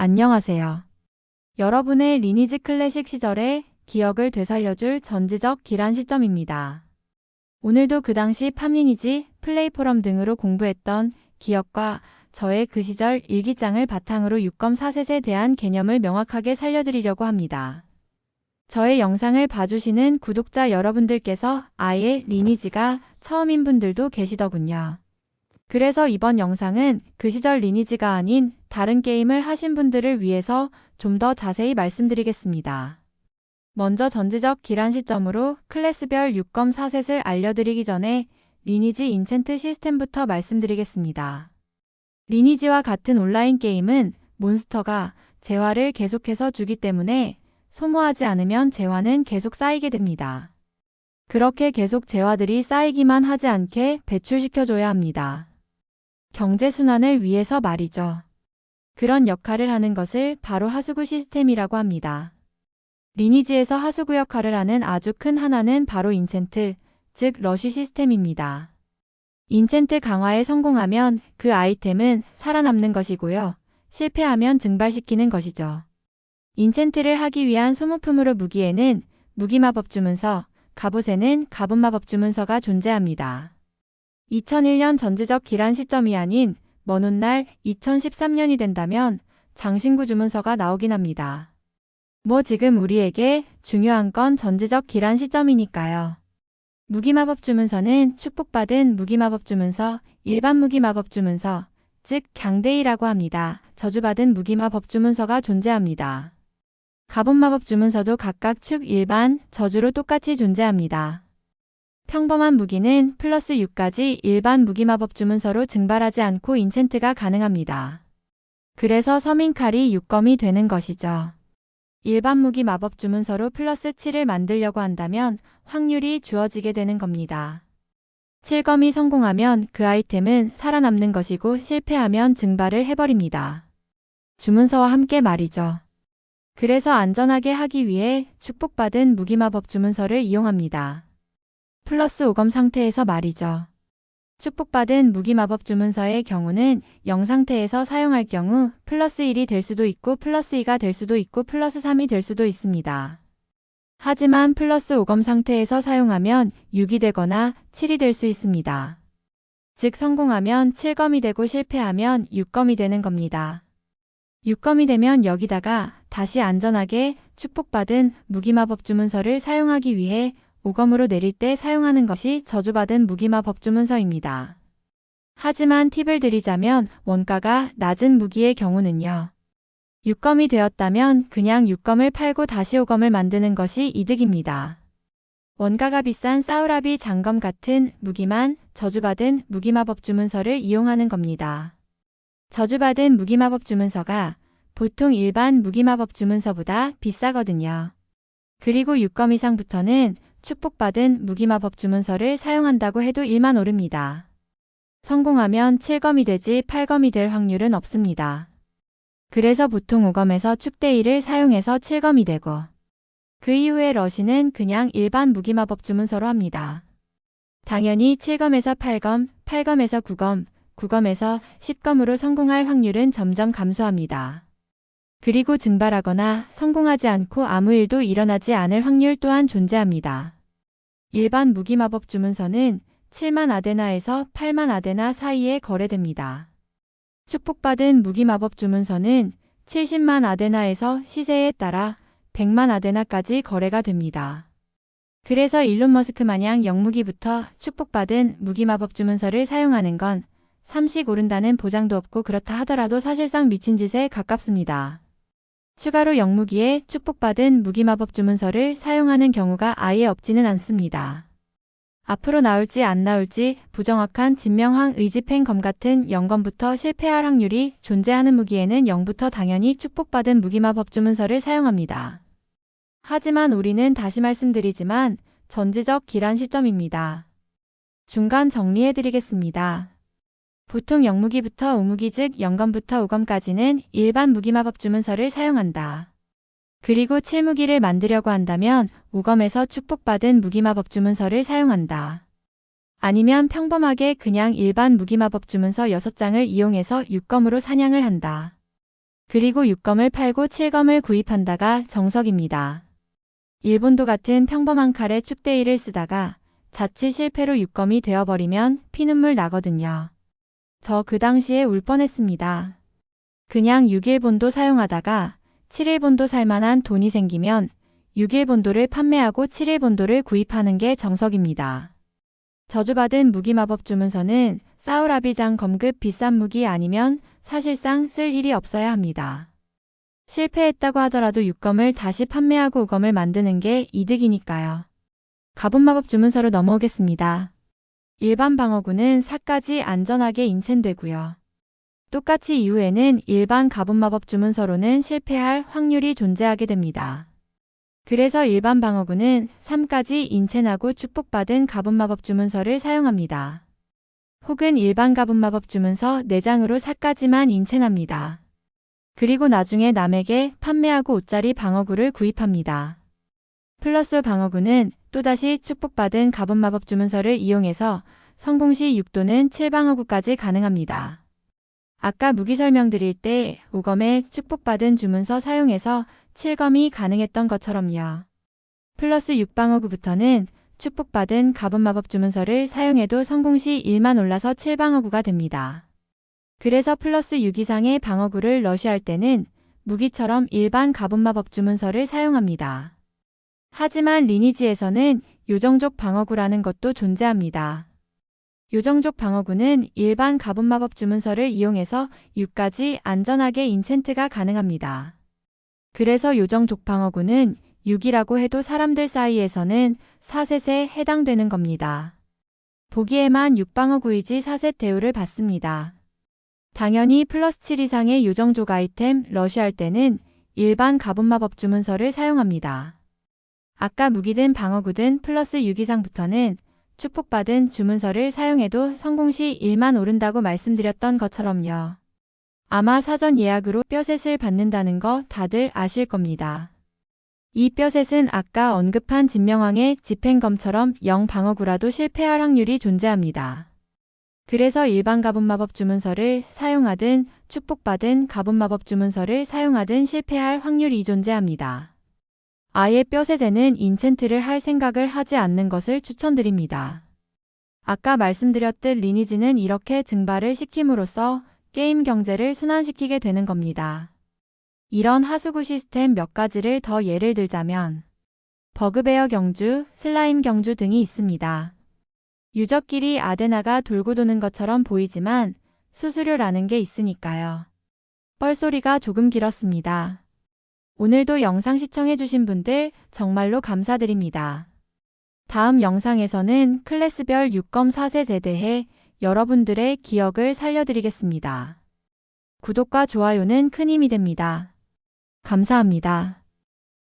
안녕하세요. 여러분의 리니지 클래식 시절의 기억을 되살려줄 전지적 기란 시점입니다. 오늘도 그 당시 팜리니지, 플레이포럼 등으로 공부했던 기억과 저의 그 시절 일기장을 바탕으로 6.4셋에 대한 개념을 명확하게 살려드리려고 합니다. 저의 영상을 봐주시는 구독자 여러분들께서 아예 리니지가 처음인 분들도 계시더군요. 그래서 이번 영상은 그 시절 리니지가 아닌 다른 게임을 하신 분들을 위해서 좀 더 자세히 말씀드리겠습니다. 먼저 전지적 기란 시점으로 클래스별 6.4셋을 알려드리기 전에 리니지 인챈트 시스템부터 말씀드리겠습니다. 리니지와 같은 온라인 게임은 몬스터가 재화를 계속해서 주기 때문에 소모하지 않으면 재화는 계속 쌓이게 됩니다. 그렇게 계속 재화들이 쌓이기만 하지 않게 배출시켜줘야 합니다. 경제순환을 위해서 말이죠. 그런 역할을 하는 것을 바로 하수구 시스템이라고 합니다. 리니지에서 하수구 역할을 하는 아주 큰 하나는 바로 인챈트, 즉 러쉬 시스템입니다. 인챈트 강화에 성공하면 그 아이템은 살아남는 것이고요. 실패하면 증발시키는 것이죠. 인챈트를 하기 위한 소모품으로 무기에는 무기마법 주문서, 갑옷에는 갑옷마법 주문서가 존재합니다. 2001년 전지적 기란 시점이 아닌 먼 훗날 2013년이 된다면 장신구 주문서가 나오긴 합니다. 뭐 지금 우리에게 중요한 건 전지적 기란 시점이니까요. 무기마법 주문서는 축복받은 무기마법 주문서, 일반 무기마법 주문서, 즉 강대이라고 합니다. 저주받은 무기마법 주문서가 존재합니다. 갑옷마법 주문서도 각각 축 일반, 저주로 똑같이 존재합니다. 평범한 무기는 플러스 6까지 일반 무기마법 주문서로 증발하지 않고 인챈트가 가능합니다. 그래서 서민칼이 6검이 되는 것이죠. 일반 무기 마법 주문서로 플러스 7을 만들려고 한다면 확률이 주어지게 되는 겁니다. 7검이 성공하면 그 아이템은 살아남는 것이고 실패하면 증발을 해버립니다. 주문서와 함께 말이죠. 그래서 안전하게 하기 위해 축복받은 무기마법 주문서를 이용합니다. 플러스 5검 상태에서 말이죠. 축복받은 무기마법 주문서의 경우는 0 상태에서 사용할 경우 플러스 1이 될 수도 있고 플러스 2가 될 수도 있고 플러스 3이 될 수도 있습니다. 하지만 플러스 5검 상태에서 사용하면 6이 되거나 7이 될 수 있습니다. 즉 성공하면 7검이 되고 실패하면 6검이 되는 겁니다. 6검이 되면 여기다가 다시 안전하게 축복받은 무기마법 주문서를 사용하기 위해 5검으로 내릴 때 사용하는 것이 저주받은 무기마 법 주문서입니다. 하지만 팁을 드리자면 원가가 낮은 무기의 경우는요. 6검이 되었다면 그냥 6검을 팔고 다시 5검을 만드는 것이 이득입니다. 원가가 비싼 사우라비 장검 같은 무기만 저주받은 무기마법 주문서를 이용하는 겁니다. 저주받은 무기마법 주문서가 보통 일반 무기마법 주문서보다 비싸거든요. 그리고 6검 이상부터는 축복받은 무기마법 주문서를 사용한다고 해도 1만 오릅니다. 성공하면 7검이 되지 8검이 될 확률은 없습니다. 그래서 보통 5검에서 축대일을 사용해서 7검이 되고 그 이후에 러시는 그냥 일반 무기마법 주문서로 합니다. 당연히 7검에서 8검, 8검에서 9검, 9검에서 10검으로 성공할 확률은 점점 감소합니다. 그리고 증발하거나 성공하지 않고 아무 일도 일어나지 않을 확률 또한 존재합니다. 일반 무기마법 주문서는 7만 아데나에서 8만 아데나 사이에 거래됩니다. 축복받은 무기마법 주문서는 70만 아데나에서 시세에 따라 100만 아데나까지 거래가 됩니다. 그래서 일론 머스크 마냥 영무기부터 축복받은 무기마법 주문서를 사용하는 건 삼식 오른다는 보장도 없고 그렇다 하더라도 사실상 미친 짓에 가깝습니다. 추가로 영무기에 축복받은 무기마법 주문서를 사용하는 경우가 아예 없지는 않습니다. 앞으로 나올지 안 나올지 부정확한 진명황 의지펜 검 같은 0검부터 실패할 확률이 존재하는 무기에는 0부터 당연히 축복받은 무기마법 주문서를 사용합니다. 하지만 우리는 다시 말씀드리지만 전지적 기란 시점입니다. 중간 정리해드리겠습니다. 보통 영무기부터 우무기 즉 0검부터 5검까지는 일반 무기마법 주문서를 사용한다. 그리고 7무기를 만들려고 한다면 5검에서 축복받은 무기마법 주문서를 사용한다. 아니면 평범하게 그냥 일반 무기마법 주문서 6장을 이용해서 6검으로 사냥을 한다. 그리고 6검을 팔고 7검을 구입한다가 정석입니다. 일본도 같은 평범한 칼에 축대이를 쓰다가 자칫 실패로 6검이 되어버리면 피눈물 나거든요. 저 그 당시에 울 뻔했습니다. 그냥 6일본도 사용하다가 7일본도 살만한 돈이 생기면 6일본도를 판매하고 7일본도를 구입하는 게 정석입니다. 저주받은 무기마법 주문서는 사우라비장 검급 비싼 무기 아니면 사실상 쓸 일이 없어야 합니다. 실패했다고 하더라도 6검을 다시 판매하고 5검을 만드는 게 이득이니까요. 가본 마법 주문서로 넘어오겠습니다. 일반 방어구는 4까지 안전하게 인챈되고요. 똑같이 이후에는 일반 가본마법 주문서로는 실패할 확률이 존재하게 됩니다. 그래서 일반 방어구는 3까지 인챈하고 축복받은 가본마법 주문서를 사용합니다. 혹은 일반 가본마법 주문서 4장으로 4까지만 인챈합니다. 그리고 나중에 남에게 판매하고 5짜리 방어구를 구입합니다. 플러스 방어구는 또다시 축복받은 가본마법 주문서를 이용해서 성공 시 6도는 7방어구까지 가능합니다. 아까 무기 설명 드릴 때 5검에 축복받은 주문서 사용해서 7검이 가능했던 것처럼요. 플러스 6방어구부터는 축복받은 가본마법 주문서를 사용해도 성공 시 1만 올라서 7방어구가 됩니다. 그래서 플러스 6 이상의 방어구를 러시할 때는 무기처럼 일반 가본마법 주문서를 사용합니다. 하지만 리니지에서는 요정족 방어구라는 것도 존재합니다. 요정족 방어구는 일반 가본마법 주문서를 이용해서 6까지 안전하게 인챈트가 가능합니다. 그래서 요정족 방어구는 6이라고 해도 사람들 사이에서는 4셋에 해당되는 겁니다. 보기에만 6방어구이지 4셋 대우를 받습니다. 당연히 플러스 7 이상의 요정족 아이템 러시할 때는 일반 가본마법 주문서를 사용합니다. 아까 무기든 방어구든 플러스 6 이상부터는 축복받은 주문서를 사용해도 성공 시 1만 오른다고 말씀드렸던 것처럼요. 아마 사전 예약으로 뼈셋을 받는다는 거 다들 아실 겁니다. 이 뼈셋은 아까 언급한 진명왕의 집행검처럼 0 방어구라도 실패할 확률이 존재합니다. 그래서 일반 가본마법 주문서를 사용하든 축복받은 가본마법 주문서를 사용하든 실패할 확률이 존재합니다. 아예 뼈셋에는 인챈트를 할 생각을 하지 않는 것을 추천드립니다. 아까 말씀드렸듯 리니지는 이렇게 증발을 시킴으로써 게임 경제를 순환시키게 되는 겁니다. 이런 하수구 시스템 몇 가지를 더 예를 들자면 버그베어 경주, 슬라임 경주 등이 있습니다. 유저끼리 아데나가 돌고 도는 것처럼 보이지만 수수료라는 게 있으니까요. 뻘소리가 조금 길었습니다. 오늘도 영상 시청해주신 분들 정말로 감사드립니다. 다음 영상에서는 클래스별 6검 4셋에 대해 여러분들의 기억을 살려드리겠습니다. 구독과 좋아요는 큰 힘이 됩니다. 감사합니다.